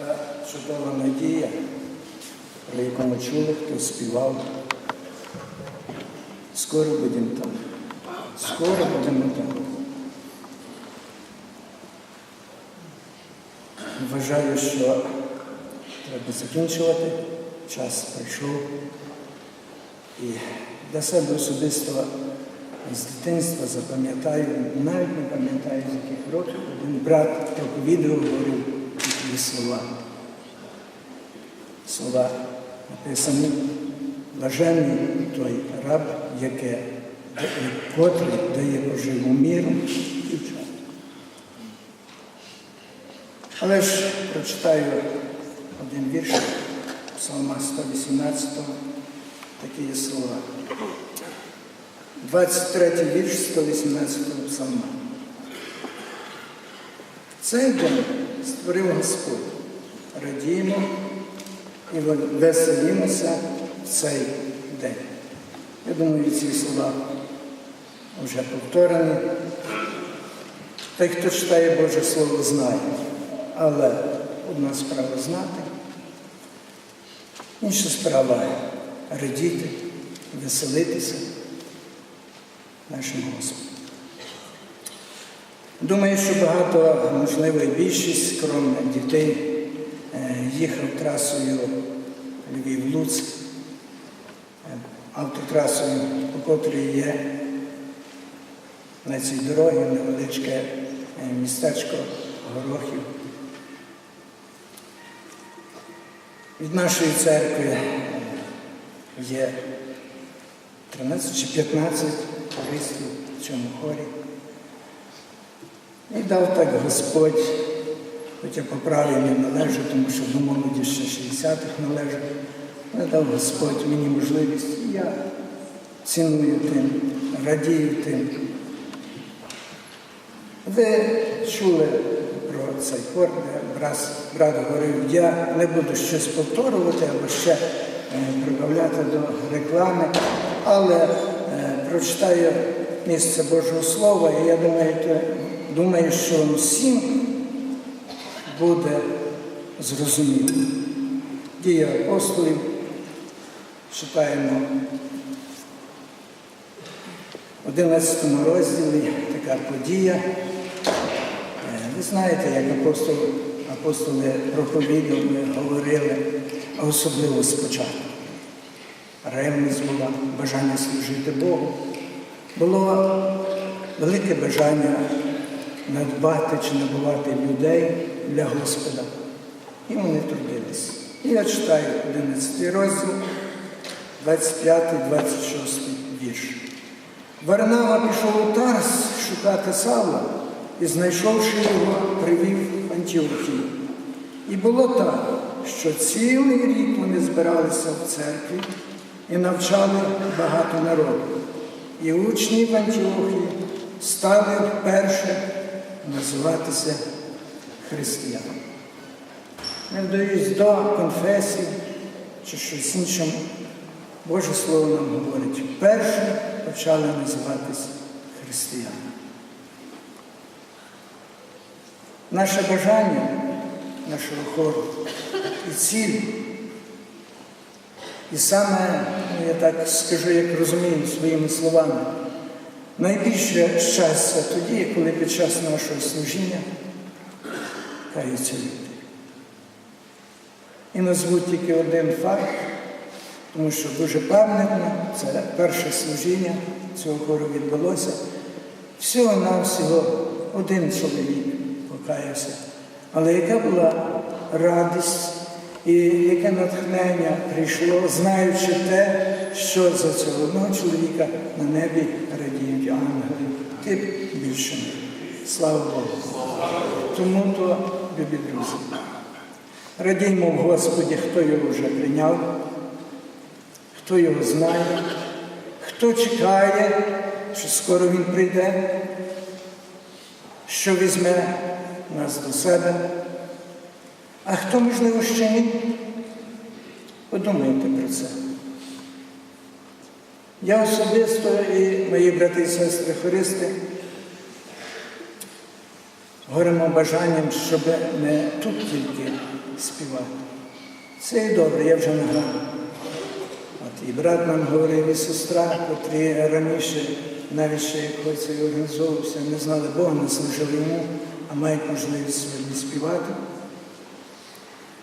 Та чудова надія, про яку ми чули, хто співав. Скоро будемо там. Скоро будемо там. Вважаю, що треба закінчувати. Час прийшов. І для себе особисто з дитинства запам'ятаю, навіть не пам'ятаю, з яких років, один брат проповідував, говорив такі слова. Слова написані, блажений той раб, яке, котрий дає поживу міру і вчать. Але ж прочитаю один вірш Псалма 118, такі є слова. 23 вірш 118 псалма. Цей день створив Господь. Радіємо і веселімося в цей день. Я думаю, ці слова вже повторені. Той, хто читає Боже Слово, знає. Але одна справа знати, інша справа радіти, веселитися нашим Господом. Думаю, що багато, можливо, і більшість, крім дітей, е, їхав трасою Львів-Луцьк, е, автотрасою, по котрій є на цій дорогі невеличке е, містечко Горохів. Від нашої церкви є 13 чи 15 користів в цьому хорі. І дав так Господь, хоча по праві не належу, тому що до молоді ще 60-х належу, але дав Господь мені можливість, і я ціную тим, радію тим. Ви чули про цей хор, де брат, говорив, я не буду щось повторювати або ще е, прибавляти до реклами, але е, прочитаю місце Божого Слова, і я думаю, думаю, що всім буде зрозуміло. Дія апостолів читаємо в 11 розділі така подія. Е, Ви знаєте, як апостол, апостоли проповідували, говорили, особливо спочатку. Ревність була, бажання служити Богу. Було велике бажання надбати чи набувати людей для Господа. І вони трудились. І я читаю 11 розділ, 25-26 вірш. Варнава пішов у Тарс шукати Савла і, знайшовши його, привів Антіохію. І було так, що цілий рік вони збиралися в церкві і навчали багато народу. І учні в Антіохії стали вперше називатися християнами. Не вдаюсь до конфесії чи щось іншому. Боже Слово нам говорить, вперше почали називатися християнами. Наше бажання нашого хору і ціль. І саме, ну, я так скажу, як розумію своїми словами, найбільше щастя тоді, коли під час нашого служіння каються люди. І назву тільки один факт, тому що дуже пам'ятно, це перше служіння цього хору відбулося. Всього-навсього один чоловік покаявся. Але яка була радість і яке натхнення прийшло, знаючи те, що за цього одного чоловіка на небі радіють ангели. Ти більше. Слава Богу. Тому то, любі друзі, радіймо в Господі, хто його вже прийняв, хто його знає, хто чекає, що скоро він прийде, що візьме нас до себе. А хто, можливо, ще ні? Подумайте про це. Я особисто і мої брати і сестри хористи горимо бажанням, щоб не тут тільки співати. Це і добре, я вже не граю. От і брат нам говорив, і сестра, котрі раніше, навіть ще як хлопці організовувався, не знали Бога, не служили йому, а мають можливість сьогодні співати.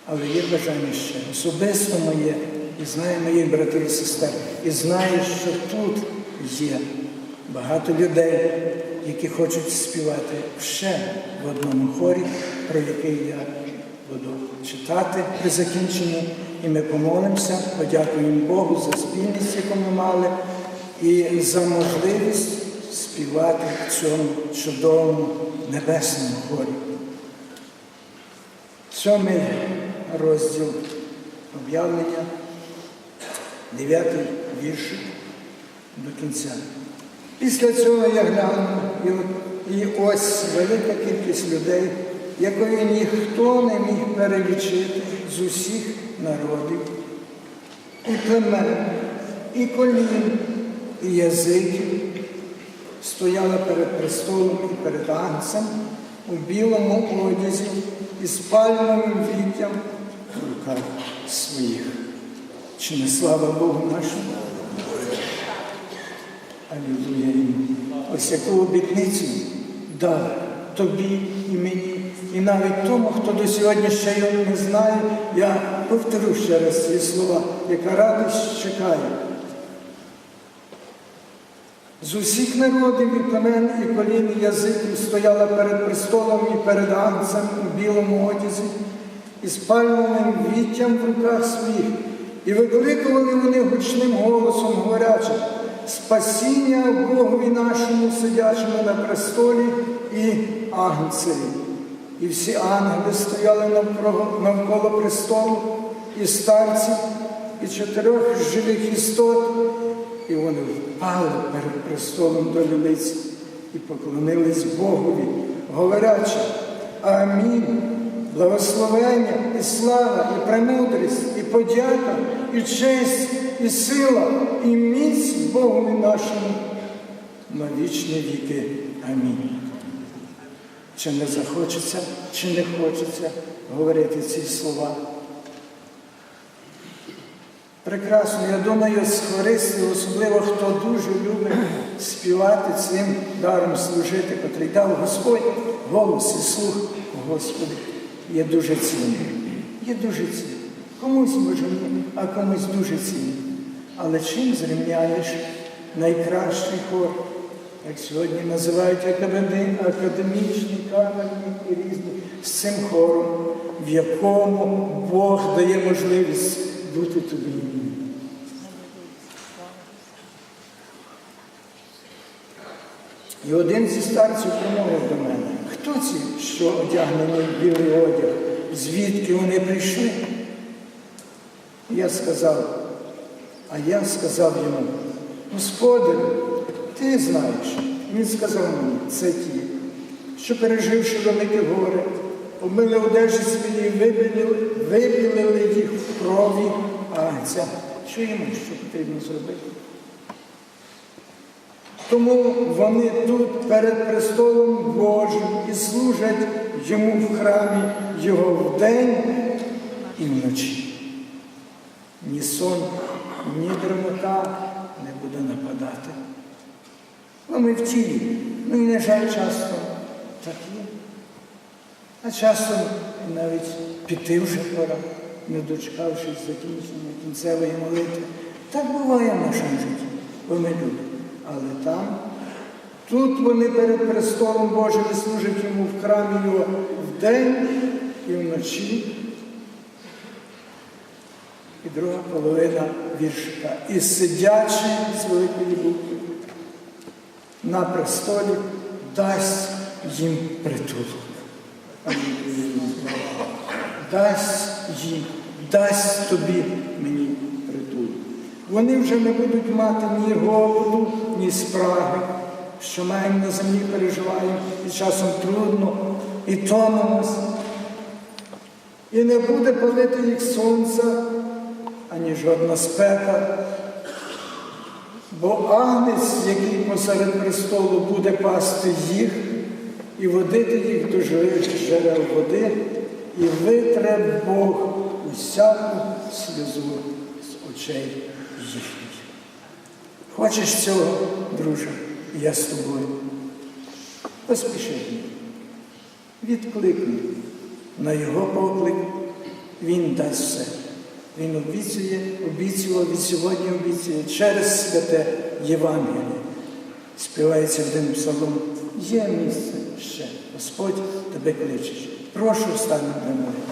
Але є бажання ще особисто моє, і знає моїх братів і сестер, і знаю, що тут є багато людей, які хочуть співати ще в одному хорі, про який я буду читати при закінченні. І ми помолимося, подякуємо Богу за спільність, яку ми мали, і за можливість співати в цьому чудовому небесному хорі. Сьомий розділ об'явлення, дев'ятий віршик до кінця. Pісля цього я глянув, і ось велика кількість людей, якої ніхто не міг перелічити з усіх народів, і племен, і колін, і язиків, стояла перед престолом і перед Агнцем у білому одязі і з пальмовим віттям в руках своїх. Чи не слава Богу нашому? Алілуя. Ось яку обітницю дав тобі і мені, і навіть тому, хто до сьогодні ще його не знає, я повторю ще раз ці слова, яка радість чекає. З усіх народів і племен, і колін, і язиків стояла перед престолом і перед анцем у білому одязі, і з пальмовим віттям в руках своїх, і викликували вони гучним голосом, говорячи, спасіння Богові нашому, сидячому на престолі і агнцеві. І всі ангели стояли навколо, престолу, і старці, і чотирьох живих істот, і вони впали перед престолом до лілиць і поклонились Богові, говорячи, Амінь. Благословення і слава, і премудрість, і подяка, і честь, і сила, і міць Богові нашому на вічні віки. Амінь. Чи не захочеться, чи не хочеться говорити ці слова? Прекрасно, я думаю, з хористів, особливо хто дуже любить співати цим даром служити, котрий дав Господь голос і слух Господи, є дуже цінний. Є дуже цінний. Комусь може а комусь дуже цінний. Але чим зрівняєш найкращий хор, як сьогодні називають академічні, камерні і різні, з цим хором, в якому Бог дає можливість бути тобі. І один зі старців промовив до мене, хто ці, що одягнені в білий одяг, звідки вони прийшли? Я сказав, а я сказав йому, Господи, ти знаєш. Він сказав мені, це ті, що переживши велике горе, обмили одежі свої, вибілили, вибілили їх в крові агнця. Чуємо, що потрібно зробити. Тому вони тут перед престолом Божим і служать йому в храмі його вдень і вночі. Ні сон, ні дремота не буде нападати. Ну, ми в тілі. Ну і, на жаль, часто так є. А часом навіть піти вже пора, не дочекавшись закінчення кінцевої молитви. Так буває в нашому житті, бо ми люди. Але там, тут вони перед престолом Божим служать йому в храмі його вдень і вночі. І друга половина віршика. І сидячи з великої букви на престолі дасть їм притулок. Дасть їм, дасть тобі мені. Вони вже не будуть мати ні голоду, ні спраги, що маємо на землі, переживаємо, і часом трудно, і томимось. І не буде палити їх сонця, ані жодна спека. Бо агнець, який посеред престолу буде пасти їх і водити їх до живих джерел води, і витре Бог усяку сльозу з очей їхніх. Хочеш цього, друже, я з тобою. Поспіши. Відкликни на його поклик, він дасть все. Він обіцює, обіцював і сьогодні обіцює через святе Євангеліє. Співається в один псалом. Є місце ще. Господь тебе кличе. Прошу встань для мене.